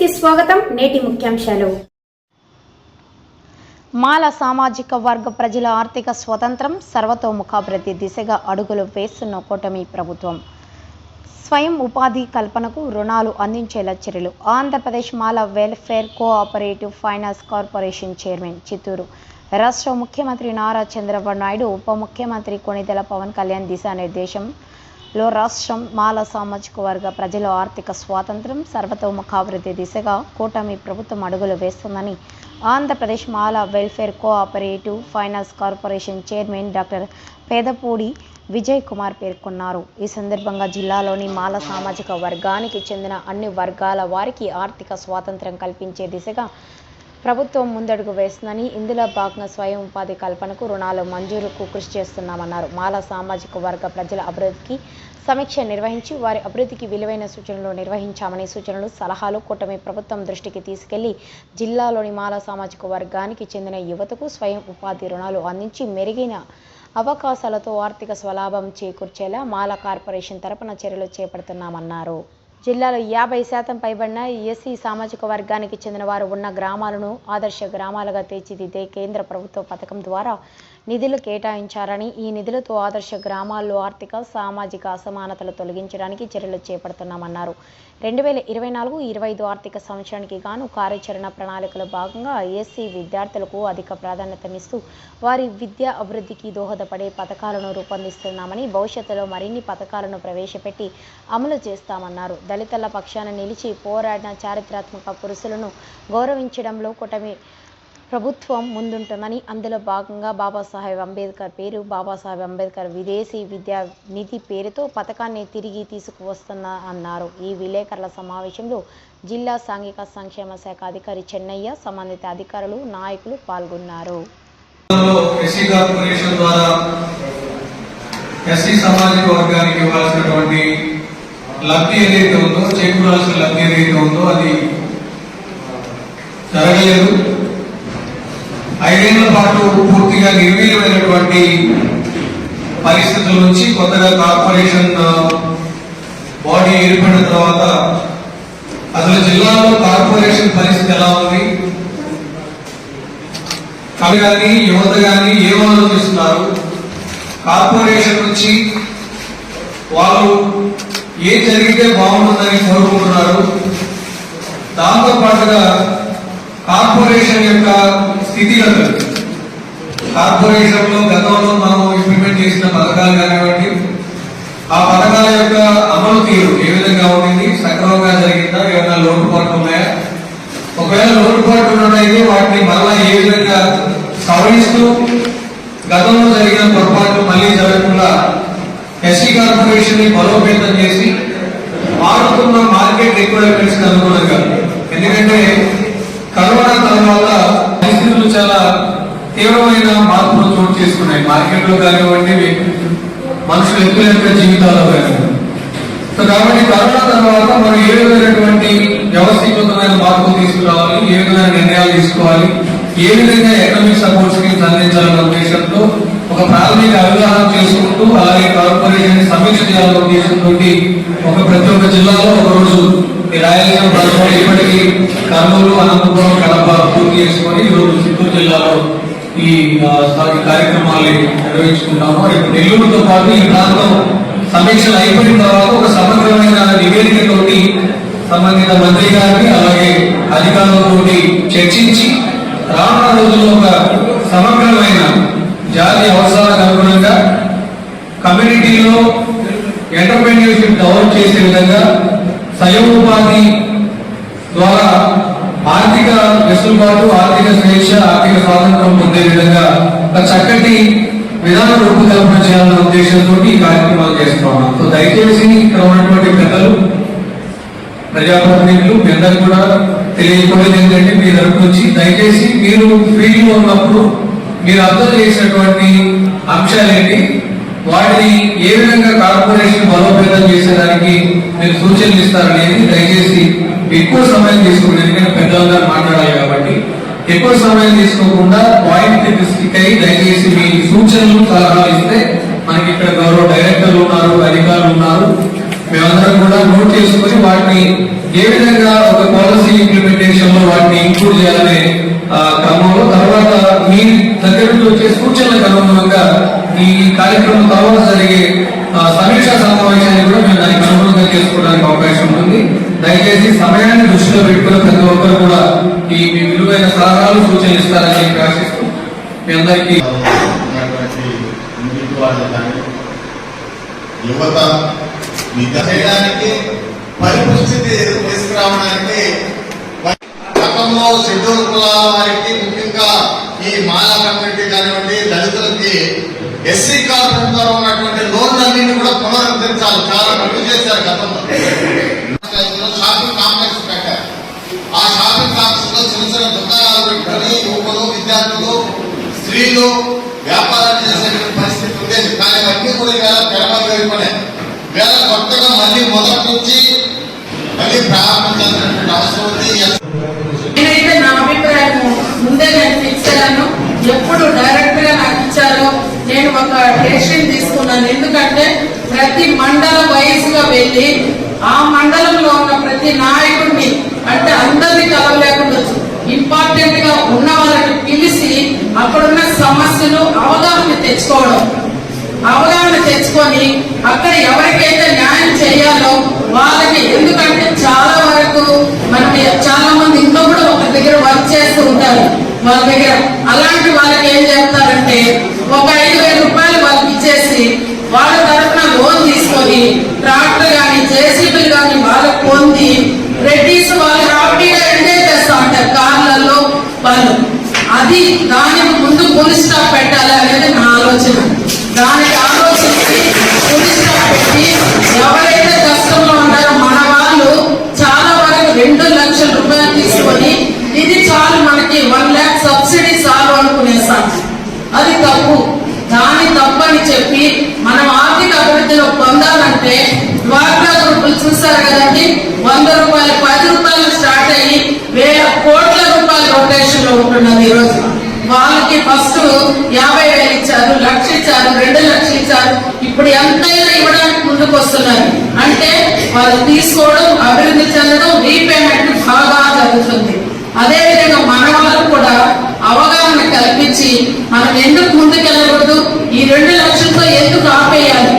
కి స్వాగతం నేటి ముఖ్యాంశాలు. మాల సామాజిక వర్గ ప్రజల ఆర్థిక స్వతంత్రం సర్వతోముఖాభివృద్ధి దిశగా అడుగులు వేస్తున్న కూటమి ప్రభుత్వం. స్వయం ఉపాధి కల్పనకు రుణాలు అందించేలా చర్యలు. Andhra Pradesh Mala welfare cooperative finance corporation chairman Chittoor. రాష్ట్ర ముఖ్యమంత్రి నారా చంద్రబాబు నాయుడు ఉప ముఖ్యమంత్రి కొణిదెల పవన్ కళ్యాణ్ దిశానిర్దేశం. లో రాష్ట్రం మాల సామాజిక వర్గ ప్రజల ఆర్థిక స్వాతంత్రం సర్వతోముఖాభివృద్ధి దిశగా కూటమి ప్రభుత్వం అడుగులు వేస్తుందని Andhra Pradesh Mala welfare cooperative finance corporation chairman doctor Pedapudi Vijay Kumar పేర్కొన్నారు. ఈ సందర్భంగా జిల్లాలోని మాల సామాజిక వర్గానికి చెందిన అన్ని వర్గాల వారికి ఆర్థిక స్వాతంత్రం కల్పించే దిశగా ప్రభుత్వం ముందడుగు వేస్తుందని ఇందులో భాగంగా స్వయం ఉపాధి కల్పనకు రుణాలు మంజూరుకు కృషి చేస్తున్నామన్నారు. మాల సామాజిక వర్గ ప్రజల అభివృద్ధికి సమీక్ష నిర్వహించి వారి అభివృద్ధికి విలువైన సూచనలు నిర్వహించామని సూచనలు సలహాలు కూటమి ప్రభుత్వం దృష్టికి తీసుకెళ్ళి జిల్లాలోని మాల సామాజిక వర్గానికి చెందిన యువతకు స్వయం ఉపాధి రుణాలు అందించి మెరుగైన అవకాశాలతో ఆర్థిక స్వలాభం చేకూర్చేలా మాల కార్పొరేషన్ తరపున చర్యలు చేపడుతున్నామన్నారు. జిల్లాలో యాభై శాతం పైబడిన ఎస్సీ సామాజిక వర్గానికి చెందిన వారు ఉన్న గ్రామాలను ఆదర్శ గ్రామాలుగా తీర్చిదిద్దే కేంద్ర ప్రభుత్వ పథకం ద్వారా నిధులు కేటాయించారని ఈ నిధులతో ఆదర్శ గ్రామాల్లో ఆర్థిక సామాజిక అసమానతలు తొలగించడానికి చర్యలు చేపడుతున్నామన్నారు. రెండు వేల ఇరవై నాలుగు ఇరవై ఐదు ఆర్థిక సంవత్సరానికి గాను కార్యాచరణ ప్రణాళికలో భాగంగా ఎస్సీ విద్యార్థులకు అధిక ప్రాధాన్యతనిస్తూ వారి విద్యా అభివృద్ధికి దోహదపడే పథకాలను రూపొందిస్తున్నామని భవిష్యత్తులో మరిన్ని పథకాలను ప్రవేశపెట్టి అమలు చేస్తామన్నారు. దళితుల పక్షాన నిలిచి పోరాడిన చారిత్రాత్మక పురుషులను గౌరవించడంలో కూటమి ప్రభుత్వం ముందుంటుందని అందులో భాగంగా బాబాసాహెబ్ అంబేద్కర్ పేరు బాబాసాహెబ్ అంబేద్కర్ విదేశీ విద్యా నిధి పేరుతో పథకాన్ని తిరిగి తీసుకువస్తున్న అన్నారు. ఈ విలేకరుల సమావేశంలో జిల్లా సాంఘిక సంక్షేమ శాఖ అధికారి చెన్నయ్య సంబంధిత అధికారులు నాయకులు పాల్గొన్నారు. ఎస్సీ సామాజిక వర్గానికి ఇవ్వాల్సినటువంటి లబ్ధి ఏదైతే ఉందో చేకూరాల్సిన లబ్ధి ఏదైతే ఉందో అది జరగలేదు. ఐదేళ్ళ పాటు పూర్తిగా నిర్వీర్యమైనటువంటి పరిస్థితుల నుంచి కొత్తగా కార్పొరేషన్ బాడీ ఏర్పడిన తర్వాత అసలు జిల్లాలో కార్పొరేషన్ పరిస్థితి ఎలా ఉంది? కవి కానీ యువత కానీ ఏం ఆలోచిస్తున్నారు? కార్పొరేషన్ నుంచి వాళ్ళు ఏ జరిగితే బాగుంటుందని కోరుకుంటున్నారు? దాంతో పాటుగా కార్పొరేషన్ యొక్క స్థితిగతులు కార్పొరేషన్లో గతంలో మనం ఇంప్లిమెంట్ చేసిన పథకాలు కానివ్వండి ఆ పథకాల యొక్క అమలు తీరు ఏ విధంగా ఉండింది సక్రమంగా జరిగిందా ఏమైనా లోటుపాట్లు ఉన్నాయా? ఒకవేళ లోటుపాట్లు ఉన్నది వాటిని మళ్ళా ఏ విధంగా సవరిస్తూ గతంలో జరిగిన పొరపాట్లు మళ్ళీ జరగకుండా ఎస్సీ కార్పొరేషన్ని బలోపేతం చేసి మారుతున్న మార్కెట్ రిక్వైర్మెంట్స్ అనుగుణంగా ఎందుకంటే కరోనా తర్వాత పరిస్థితులు చాలా తీవ్రమైన మార్పులు చోటు చేసుకున్నాయి. మార్కెట్లో కానివ్వండి మనుషులు ఎక్కువ యొక్క జీవితాల్లో కానివ్వండి. సో కాబట్టి కరోనా తర్వాత మనం ఏ విధమైనటువంటి వ్యవస్థీకృతమైన మార్పులు తీసుకురావాలి ఏ విధమైన నిర్ణయాలు తీసుకోవాలి ఏ విధంగా ఎకనామిక్ సపోర్ట్ స్కీమ్స్ అందించాలన్న ఉద్దేశంతో ఒక ప్రాథమిక అవగాహన చేసుకుంటూ అలాగే కార్పొరేషన్ సమీక్ష చేయాలన్న ఉద్దేశంతో ఒక ప్రతి ఒక్క జిల్లాలో ఒక రోజు ఈ రాయలసీమ ప్రాంతంలో ఇప్పటికీ కర్నూలు అనంతపురం కడప పూర్తి చేసుకొని ఈరోజు చిత్తూరు జిల్లాలో ఈ ఆ, కార్యక్రమాల్ని నిర్వహించుకుంటాము. రేపు నెల్లూరుతో పాటు ఈ ప్రాంతం సమీక్షలు అయిపోయిన తర్వాత ఒక సమగ్రమైన నివేదికతోటి సంబంధిత మంత్రి గారిని అలాగే అధికారులతోటి చర్చించి రానున్న రోజుల్లో ఒక సమగ్రమైన జాతీయ అవసరాలకు అనుగుణంగా కమ్యూనిటీలో ఎంటర్ప్రెన్యూర్షిప్ డెవలప్ చేసే విధంగా స్వయం ఉపాధి ద్వారా ఆర్థిక వెసులుబాటు ఆర్థిక స్వేచ్ఛ ఆర్థిక స్వాతంత్రం పొందే విధంగా ఒక చక్కటి విధాన రూపకల్పన చేయాలన్న ఉద్దేశంతో ఈ కార్యక్రమాలు చేస్తున్నాం సో దయచేసి ఇక్కడ ఉన్నటువంటి పెద్దలు ప్రజాప్రతినిధులు మీ కూడా తెలియకపోయేది ఏంటంటే మీ తరపు నుంచి దయచేసి మీరు ఫీల్డ్ ఉన్నప్పుడు మీరు అర్థం చేసినటువంటి అంశాలేంటి? వాటిని ఏ విధంగా కార్పొరేషన్ బలోపేతం చేసేదానికి మీరు సూచనలు ఇస్తారనేది దయచేసి ఎక్కువ సమయం తీసుకోండి. ఎందుకంటే పెద్దలందరూ మాట్లాడాలి కాబట్టి. ఎక్కువ సమయం తీసుకోకుండా పాయింట్ స్టిక్ అయ్యి దయచేసి మీ సూచనలు సలహాలు ఇస్తే మనకి ఇక్కడ గౌరవ డైరెక్టర్లు ఉన్నారు అధికారులు ఉన్నారు. మేమందరం కూడా నోట్ చేసుకొని వాటిని ఏ విధంగా ఒక పాలసీ ఇంప్లిమెంటేషన్లో వాటిని ఇంక్లూడ్ చేయాలనే క్రమంలో తర్వాత మీ దగ్గర నుంచి వచ్చే సూచనలకు అనుగుణంగా ఈ కార్యక్రమం తర్వాత జరిగే సమీక్షా సమావేశాన్ని కూడా మేము దానికి అనుగుణంగా చేసుకోవడానికి అవకాశం ఉంటుంది. దయచేసి సమయాన్ని దృష్టిలో పెట్టుకుని ప్రతి ఒక్కరు కూడా ఈ మీ విలువైన సలహాలు సూచనలు ఇస్తారని చెప్పి ఆశిస్తూ మీ అందరికీ యువత విద్య చేయడానికి పరిపుష్టితి తీసుకురావడానికి గతంలో షెడ్యూల్ కులాల వారికి ముఖ్యంగా ఈ మాలా కమ్యూనిటీ కానివ్వండి దళితులకి ఎస్సీ కార్పొరేట్ ద్వారా ఉన్నటువంటి లోన్లన్నింటినీ కూడా పునరుద్ధరించాలి. చాలా రద్దు చేశారు గతంలో. షాపింగ్ కాంప్లెక్స్ పెట్టారు. ఆ షాపింగ్ కాంప్లెక్స్లో చిన్న చిన్న దుకాణాలు పెట్టుకొని యువకులు విద్యార్థులు స్త్రీలు వ్యాపారం చేసేటువంటి పరిస్థితి ఉండేది. కానీ అవన్నీ కూడా ఇవాళ వెళ్ళిపోయాయి వేళ కొత్తగా మళ్ళీ మొదటి నుంచి మళ్ళీ ప్రారంభించాల్సినటువంటి అవసరం ఉంది. నేనైతే నా అభిప్రాయం ముందే నేను ఫిక్స్ అయ్యాను ఎప్పుడు డైరెక్ట్గా నాకు ఇచ్చారో నేను ఒక డెసిషన్ తీసుకున్నాను. ఎందుకంటే ప్రతి మండల వయసుగా గా వెళ్ళి ఆ మండలంలో ఉన్న ప్రతి నాయకుడిని అంటే అందరినీ కలవలేకుండా ఇంపార్టెంట్గా ఉన్న వాళ్ళని పిలిచి అక్కడున్న సమస్యలు అవగాహన తెచ్చుకోవడం. అవగాహన తెచ్చుకొని అక్కడ ఎవరికైతే న్యాయం చేయాలో వాళ్ళకి ఎందుకంటే చాలా వరకు మనకి చాలా మంది ఇంట్లో కూడా ఒక దగ్గర వర్క్ చేస్తూ ఉంటారు. వాళ్ళ దగ్గర అలాంటి వాళ్ళకి ఏం చెప్తారంటే ఒక ఐదు వేల రూపాయలు వాళ్ళకి ఇచ్చేసి వాళ్ళ తరఫున లోన్ తీసుకొని ట్రాక్టర్ కానీ జేసీబీలు కానీ వాళ్ళకి పొంది రెడ్డిస్ వాళ్ళు హ్యాపీగా ఎంజాయ్ చేస్తూ ఉంటారు కార్లలో వాళ్ళు. అది దానికి ముందు పోలీస్ స్టాప్ పెట్టాలి అనేది నా ఆలోచన. దానికి ఆలోచించి పులి స్టాప్ పెట్టి ఎవరైతే కష్టంలో ఉంటారో మన వాళ్ళు చాలా వరకు రెండు లక్షల రూపాయలు తీసుకొని ఇది చాలు మనకి వన్ ల్యాక్ సబ్సిడీ చాలు అనుకునేసాం అది తప్పు. దాని తప్పని చెప్పి మనం ఆర్థిక అభివృద్ధిలో పొందాలంటే డ్వాక్రా గ్రూపులు చూస్తారు కదండి? వంద రూపాయలు పది రూపాయలు స్టార్ట్ అయ్యి వేల కోట్ల రూపాయల రొటేషన్లో ఉంటున్నది ఈ రోజు. వాళ్ళకి ఫస్ట్ యాభై వేలు ఇచ్చారు లక్ష ఇచ్చారు రెండు లక్షలు ఇచ్చారు. ఇప్పుడు ఎంతైనా ఇవ్వడానికి ముందుకు వస్తున్నారు అంటే వాళ్ళు తీసుకోవడం అభివృద్ధి చెందడం రీపేమెంట్ బాగా జరుగుతుంది. అదే విధంగా మన వాళ్ళు కూడా అవగాహన కల్పించి మనం ఎందుకు ముందుకెళ్ళకూడదు? ఈ రెండు లక్షలతో ఎందుకు ఆపేయాలి?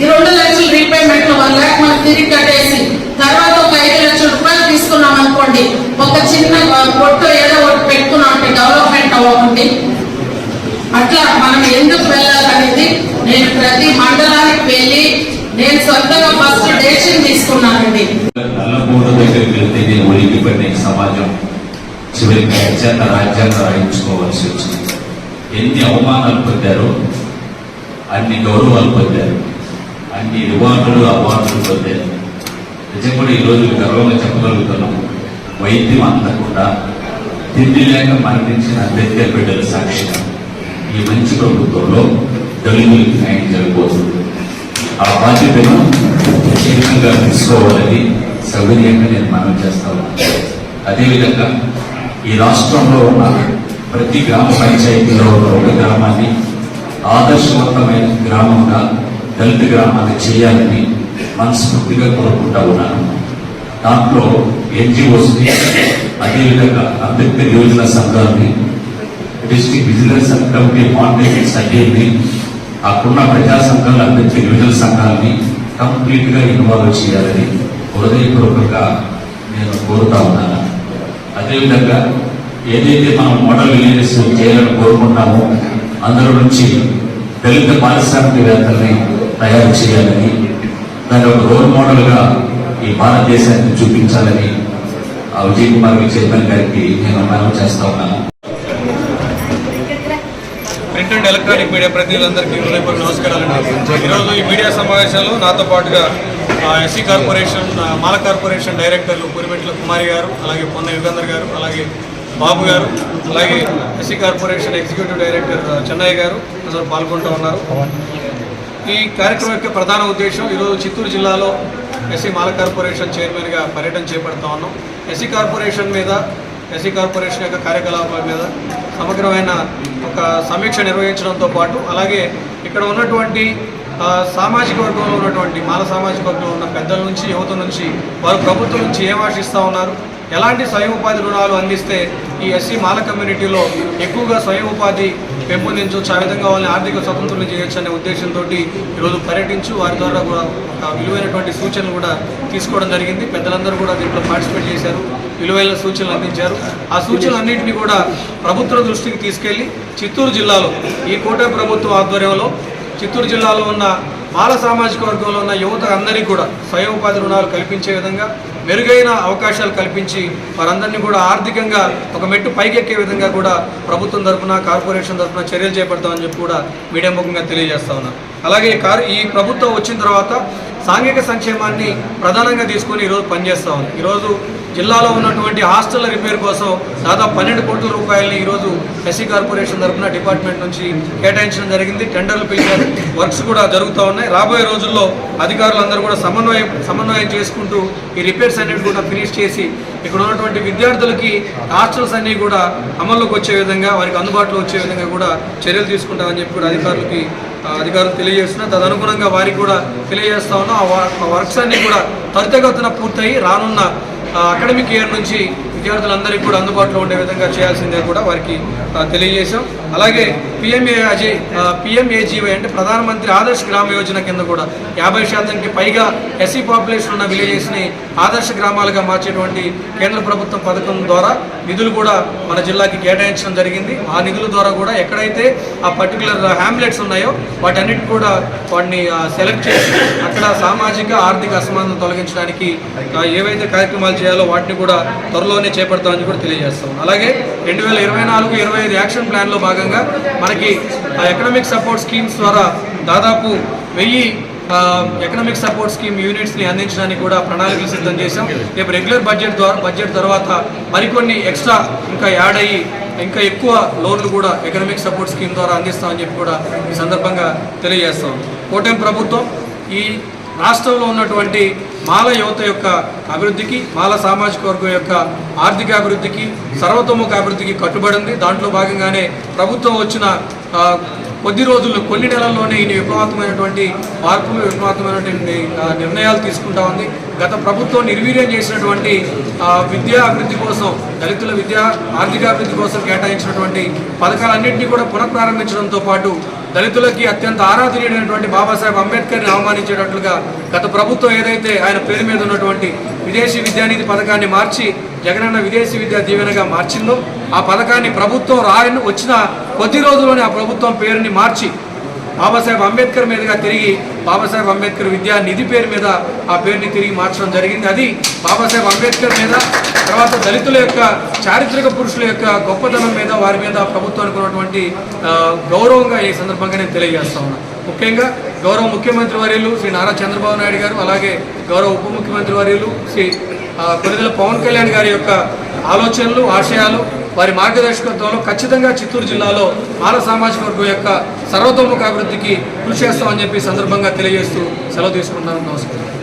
ఈ రెండు లక్షలు రీపేమెంట్ వన్ ల్యాక్ మనం తిరిగి కట్టేసి తర్వాత ఒక ఐదు లక్షల రూపాయలు తీసుకున్నాం అనుకోండి ఒక చిన్న పొట్టు ఏదో ఒకటి పెట్టుకున్నాం అంటే డెవలప్మెంట్ అవ్వకండి అట్లా మనం ఎందుకు వెళ్ళాలనేది నేను ప్రతి మండలానికి వెళ్ళి నేను సొంతంగా ఫస్ట్ డెసిషన్ తీసుకున్నానండి. సమాజం చివరికి అత్యంత రాజ్యాంగం రాయించుకోవాల్సి వచ్చింది. ఎన్ని అవమానాలు పొందారో అన్ని గౌరవాలు పొందారు అన్ని రివార్డులు అవార్డులు పొందారు. నిజం కూడా ఈ గర్వంగా చెప్పగలుగుతున్నాం. వైద్యం అందకుండా తిండి లేక మరణించిన అంబేద్కర్ బిడ్డల సాక్షిగా. ఈ మంచి ప్రభుత్వంలో దళితులకు న్యాయం జరుగుతుంది ఆ బాధ్యతను ఖచ్చితంగా తీసుకోవాలని సౌకర్యంగా నేను మనం చేస్తాను అదేవిధంగా ఈ రాష్ట్రంలో ఉన్న ప్రతి గ్రామ పంచాయతీలో ఉన్న ఒక గ్రామాన్ని ఆదర్శవంతమైన గ్రామంగా దళిత గ్రామాన్ని చేయాలని మనస్ఫూర్తిగా కోరుకుంటా ఉన్నాను. దాంట్లో ఎన్జిఓస్ని అదేవిధంగా అంబేద్కర్ యోజన సంఘాన్ని డిస్ట్రిక్ట్ బిజినెస్ సంఘంకి కమిటీ అయ్యేవి అక్కడున్న ప్రజా సంఘాలు అందించే యువజన సంఘాలని కంప్లీట్గా ఇన్వాల్వ్ చేయాలని హృదయపూర్వకంగా నేను కోరుతా ఉన్నాను. అదేవిధంగా ఏదైతే మనం మోడల్ విలేజెస్ చేయాలని కోరుకుంటామో అందులో నుంచి దళిత పారిశ్రామికవేత్తల్ని తయారు చేయాలని దాని ఒక రోల్ మోడల్గా ఈ భారతదేశాన్ని చూపించాలని ఆ విజయ్ కుమార్ చైర్మన్ గారికి నేను మనం చేస్తా ఉన్నాను. ప్రింట్ అండ్ ఎలక్ట్రానిక్ మీడియా ప్రతినిధులందరికీ హృదయపూర్వక నమస్కారాలండి ఈరోజు ఈ మీడియా సమావేశాలు నాతో పాటుగా ఎస్సీ కార్పొరేషన్ మాల కార్పొరేషన్ డైరెక్టర్లు పురిమెట్ల కుమారి గారు అలాగే పొన్న యుగంధర్ గారు అలాగే బాబు గారు అలాగే SC corporation executive director Chennaiah గారు అందరూ పాల్గొంటూ ఉన్నారు. ఈ కార్యక్రమం యొక్క ప్రధాన ఉద్దేశం ఈరోజు చిత్తూరు జిల్లాలో ఎస్సీ మాల కార్పొరేషన్ చైర్మన్గా పర్యటన చేపడతా ఉన్నాం. ఎస్సీ కార్పొరేషన్ మీద ఎస్సీ కార్పొరేషన్ యొక్క కార్యకలాపాల మీద సమగ్రమైన ఒక సమీక్ష నిర్వహించడంతో పాటు అలాగే ఇక్కడ ఉన్నటువంటి సామాజిక వర్గంలో ఉన్నటువంటి మాల సామాజిక వర్గంలో ఉన్న పెద్దల నుంచి యువత నుంచి వారు ప్రభుత్వం నుంచి ఏం ఆశిస్తూ ఉన్నారు? ఎలాంటి స్వయం ఉపాధి రుణాలు అందిస్తే ఈ ఎస్సీ మాల కమ్యూనిటీలో ఎక్కువగా స్వయం ఉపాధి పెంపొందించవచ్చు ఆ విధంగా వాళ్ళని ఆర్థిక స్వతంత్రం చేయొచ్చు అనే ఉద్దేశంతో ఈరోజు పర్యటించు. వారి ద్వారా కూడా ఒక విలువైనటువంటి సూచనలు కూడా తీసుకోవడం జరిగింది. పెద్దలందరూ కూడా దీంట్లో పార్టిసిపేట్ చేశారు. విలువైన సూచనలు అందించారు. ఆ సూచనలన్నింటినీ కూడా ప్రభుత్వ దృష్టికి తీసుకెళ్ళి చిత్తూరు జిల్లాలో ఈ కోట ప్రభుత్వం ఆధ్వర్యంలో చిత్తూరు జిల్లాలో ఉన్న బాల సామాజిక వర్గంలో ఉన్న యువత అందరికీ కూడా స్వయం ఉపాధి రుణాలు కల్పించే విధంగా మెరుగైన అవకాశాలు కల్పించి వారందరినీ కూడా ఆర్థికంగా ఒక మెట్టు పైకెక్కే విధంగా కూడా ప్రభుత్వం తరఫున కార్పొరేషన్ తరఫున చర్యలు చేపడతామని చెప్పి కూడా మీడియా ముఖంగా తెలియజేస్తా ఉన్నారు అలాగే కారు ఈ ప్రభుత్వం వచ్చిన తర్వాత సాంఘిక సంక్షేమాన్ని ప్రధానంగా తీసుకొని ఈరోజు పనిచేస్తా ఉంది. ఈరోజు జిల్లాలో ఉన్నటువంటి హాస్టల్ రిపేర్ కోసం దాదాపు పన్నెండు కోట్ల రూపాయలని ఈరోజు ఎస్సీ కార్పొరేషన్ తరఫున డిపార్ట్మెంట్ నుంచి కేటాయించడం జరిగింది. టెండర్లు పిలిచారు. వర్క్స్ కూడా జరుగుతూ ఉన్నాయి. రాబోయే రోజుల్లో అధికారులందరూ కూడా సమన్వయం సమన్వయం చేసుకుంటూ ఈ రిపేర్స్ అన్నిటి కూడా ఫినిష్ చేసి ఇక్కడ ఉన్నటువంటి విద్యార్థులకి హాస్టల్స్ అన్నీ కూడా అమల్లోకి వచ్చే విధంగా వారికి అందుబాటులో వచ్చే విధంగా కూడా చర్యలు తీసుకుంటామని చెప్పి కూడా అధికారులకి అధికారులు తెలియజేస్తున్నా తదనుగుణంగా వారికి కూడా తెలియజేస్తా ఉన్నాం. ఆ ఆ వర్క్స్ అన్నీ కూడా త్వరితగతిన పూర్తయి రానున్న అకాడమిక్ ఇయర్ నుంచి విద్యార్థులందరికీ కూడా అందుబాటులో ఉండే విధంగా చేయాల్సిందే కూడా వారికి తెలియజేశాం. అలాగే పిఎంఏజీ పిఎంఏజీవై అంటే ప్రధానమంత్రి ఆదర్శ గ్రామ యోజన కింద కూడా యాభై శాతంకి పైగా ఎస్సీ పాపులేషన్ ఉన్న విలేజెస్ని ఆదర్శ గ్రామాలుగా మార్చేటువంటి కేంద్ర ప్రభుత్వం పథకం ద్వారా నిధులు కూడా మన జిల్లాకి కేటాయించడం జరిగింది. ఆ నిధుల ద్వారా కూడా ఎక్కడైతే ఆ పర్టికులర్ హ్యామ్లెట్స్ ఉన్నాయో వాటన్నిటి కూడా వాటిని సెలెక్ట్ చేసి అక్కడ సామాజిక ఆర్థిక అసమానతను తొలగించడానికి ఏవైతే కార్యక్రమాలు చేయాలో వాటిని కూడా త్వరలోనే చేపడతామని కూడా తెలియజేస్తాం అలాగే రెండు వేల ఇరవై నాలుగు ఇరవై ఐదు యాక్షన్ ప్లాన్లో భాగంగా మనకి ఎకనామిక్ సపోర్ట్ స్కీమ్స్ ద్వారా దాదాపు వెయ్యి ఎకనామిక్ సపోర్ట్ స్కీమ్ యూనిట్స్ని అందించడానికి కూడా ప్రణాళికలు సిద్ధం చేశాం. రేపు రెగ్యులర్ బడ్జెట్ ద్వారా బడ్జెట్ తర్వాత మరికొన్ని ఎక్స్ట్రా ఇంకా యాడ్ అయ్యి ఇంకా ఎక్కువ లోన్లు కూడా ఎకనామిక్ సపోర్ట్ స్కీమ్ ద్వారా అందిస్తామని చెప్పి కూడా ఈ సందర్భంగా తెలియజేస్తాం కూటమి ప్రభుత్వం ఈ రాష్ట్రంలో ఉన్నటువంటి మాల యువత యొక్క అభివృద్ధికి మాల సామాజిక వర్గం యొక్క ఆర్థిక అభివృద్ధికి సర్వతోముఖ అభివృద్ధికి కట్టుబడి ఉంది. దాంట్లో భాగంగానే ప్రభుత్వం వచ్చిన కొద్ది రోజుల్లో కొన్ని నెలల్లోనే ఈ విప్లవాత్మైనటువంటి మార్పులు విప్లవాత్మైనటువంటి నిర్ణయాలు తీసుకుంటా ఉంది. గత ప్రభుత్వం నిర్వీర్యం చేసినటువంటి విద్యా అభివృద్ధి కోసం దళితుల విద్యా ఆర్థికాభివృద్ధి కోసం కేటాయించినటువంటి పథకాలన్నింటినీ కూడా పునఃప్రారంభించడంతో పాటు దళితులకి అత్యంత ఆరాధనీయుడైనటువంటి బాబాసాహెబ్ అంబేద్కర్ని అవమానించేటట్లుగా గత ప్రభుత్వం ఏదైతే ఆయన పేరు మీద ఉన్నటువంటి విదేశీ విద్యానిధి పథకాన్ని మార్చి జగనన్న విదేశీ విద్యా దీవెనగా మార్చిందో ఆ పథకాన్ని ప్రభుత్వం రాయని వచ్చిన కొద్ది రోజుల్లోనే ఆ ప్రభుత్వం పేరుని మార్చి బాబాసాహెబ్ అంబేద్కర్ మీదుగా తిరిగి బాబాసాహెబ్ అంబేద్కర్ విద్యా నిధి పేరు మీద ఆ పేరుని తిరిగి మార్చడం జరిగింది. అది బాబాసాహెబ్ అంబేద్కర్ మీద తర్వాత దళితుల యొక్క చారిత్రక పురుషుల యొక్క గొప్పతనం మీద వారి మీద ప్రభుత్వానికి ఉన్నటువంటి గౌరవంగా ఈ సందర్భంగా నేను తెలియజేస్తా ఉన్నాను ముఖ్యంగా గౌరవ ముఖ్యమంత్రి వర్యులు శ్రీ నారా చంద్రబాబు నాయుడు గారు అలాగే గౌరవ ఉప ముఖ్యమంత్రి వర్యులు శ్రీ ఆ, పవన్ కళ్యాణ్ గారి యొక్క ఆలోచనలు ఆశయాలు వారి మార్గదర్శకత్వంలో ఖచ్చితంగా చిత్తూరు జిల్లాలో మానవ సామాజిక వర్గం యొక్క సర్వతోముఖ అభివృద్ధికి కృషి చేస్తామని చెప్పి సందర్భంగా తెలియజేస్తూ సెలవు తీసుకుంటున్నాను. నమస్కారం.